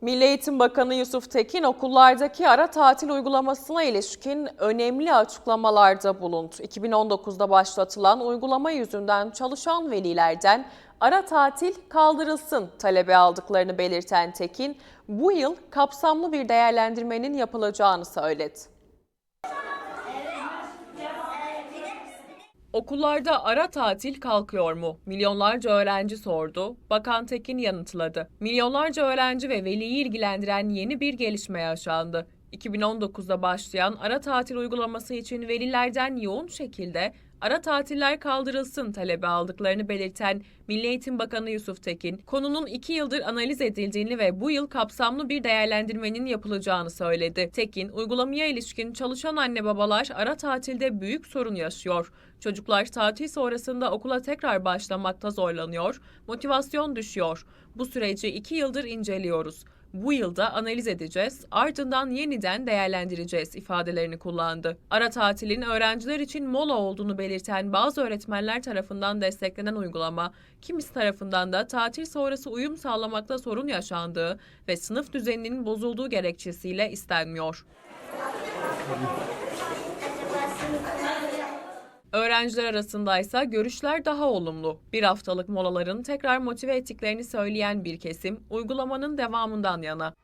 Milli Eğitim Bakanı Yusuf Tekin okullardaki ara tatil uygulamasına ilişkin önemli açıklamalarda bulundu. 2019'da başlatılan uygulama yüzünden çalışan velilerden ara tatil kaldırılsın talebi aldıklarını belirten Tekin, bu yıl kapsamlı bir değerlendirmenin yapılacağını söyledi. Okullarda ara tatil kalkıyor mu? Milyonlarca öğrenci sordu. Bakan Tekin yanıtladı. Milyonlarca öğrenci ve veliyi ilgilendiren yeni bir gelişme yaşandı. 2019'da başlayan ara tatil uygulaması için velilerden yoğun şekilde ara tatiller kaldırılsın talebi aldıklarını belirten Milli Eğitim Bakanı Yusuf Tekin, konunun iki yıldır analiz edildiğini ve bu yıl kapsamlı bir değerlendirmenin yapılacağını söyledi. Tekin, uygulamaya ilişkin çalışan anne babalar ara tatilde büyük sorun yaşıyor. Çocuklar tatil sonrasında okula tekrar başlamakta zorlanıyor, motivasyon düşüyor. Bu süreci iki yıldır inceliyoruz. Bu yılda analiz edeceğiz, ardından yeniden değerlendireceğiz ifadelerini kullandı. Ara tatilin öğrenciler için mola olduğunu belirten bazı öğretmenler tarafından desteklenen uygulama, kimisi tarafından da tatil sonrası uyum sağlamakta sorun yaşandığı ve sınıf düzeninin bozulduğu gerekçesiyle istenmiyor. Öğrenciler arasındaysa görüşler daha olumlu. Bir haftalık molaların tekrar motive ettiklerini söyleyen bir kesim uygulamanın devamından yana.